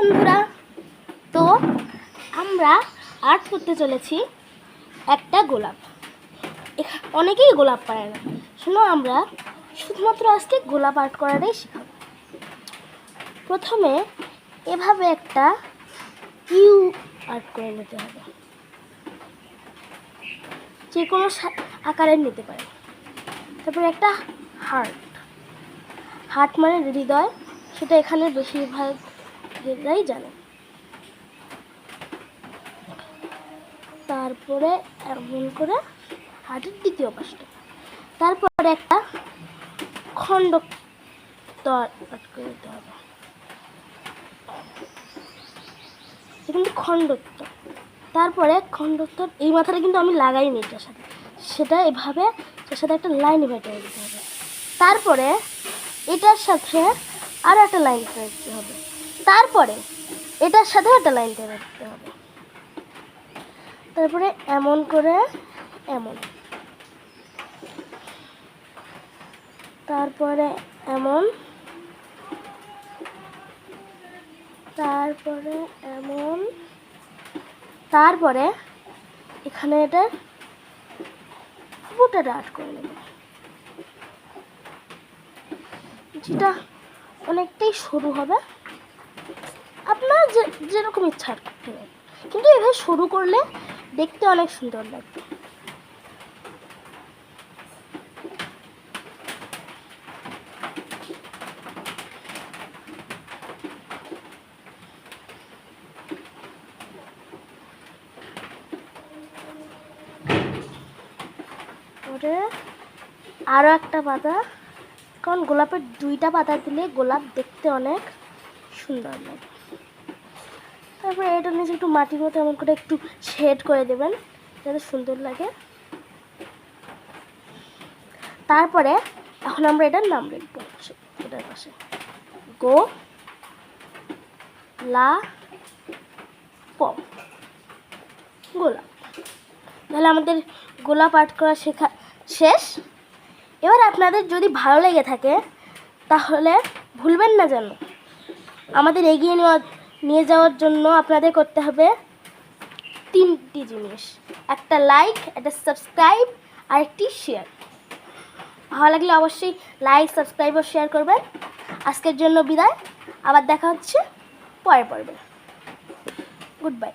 বন্ধুরা। তো আমরা আর্ট করতে চলেছি একটা গোলাপ। অনেকেই গোলাপ পারে না। শোনো, আমরা শুধুমাত্র আজকে গোলাপ আর্ট করাটাই শেখাবো। প্রথমে এভাবে একটা ইউ আর্ট করে নিতে হবে। যে কোনো আকারের নিতে পারে। তারপরে একটা হার্ট। হার্ট মানে হৃদয়। সেটা এখানে বেশিরভাগ লোকেরাই জানে। তারপরে এমন করে হাটের দ্বিতীয় পাশটা। তারপরে একটা খণ্ড করে দিতে হবে। কিন্তু খণ্ডত্ব তারপরে খণ্ডত্বর এই মাথাটা কিন্তু আমি লাগাইনি এটার সাথে। সেটা এভাবে, এটার সাথে একটা লাইন এভাবে দিতে হবে। তারপরে এটার সাথে আরও একটা লাইন দিতে হবে। তারপরে এটার সাথে একটা লাইন টেনে দিতে হবে। তারপরে এমন করে, এমন। তারপরে এমন। তারপরে এমন। তারপরে এখানে এটা বুটাটা আর্ট করে নেব। যেটা অনেকটাই সরু হবে। আপনার যে, যেরকম ইচ্ছা কিন্তু এভাবে শুরু করলে দেখতে অনেক সুন্দর লাগবে। পরে আরও একটা পাতা কারণ গোলাপের দুইটা পাতা দিলে গোলাপ দেখতে অনেক সুন্দর লাগে। তারপরে এটা নিচে একটু মাটির মতো এমন করে একটু শেড করে দেবেন যাতে সুন্দর লাগে। তারপরে এখন আমরা এটার নাম লিখব এটার পাশে। গো, লা প গোলাপ। তাহলে আমাদের গোলাপ আর্ট করা শেখা শেষ। এবার আপনাদের যদি ভালো লেগে থাকে, তাহলে ভুলবেন না যেন। আমাদের এগিয়ে নেওয়া নিয়ে যাওয়ার জন্য আপনাদের করতে হবে তিনটি জিনিস। একটা লাইক একটা সাবস্ক্রাইব আর একটি শেয়ার ভালো লাগলে অবশ্যই লাইক সাবস্ক্রাইব ও শেয়ার করবেন। আজকের জন্য বিদায়। আবার দেখা হচ্ছে পরে পর্বে। Good bye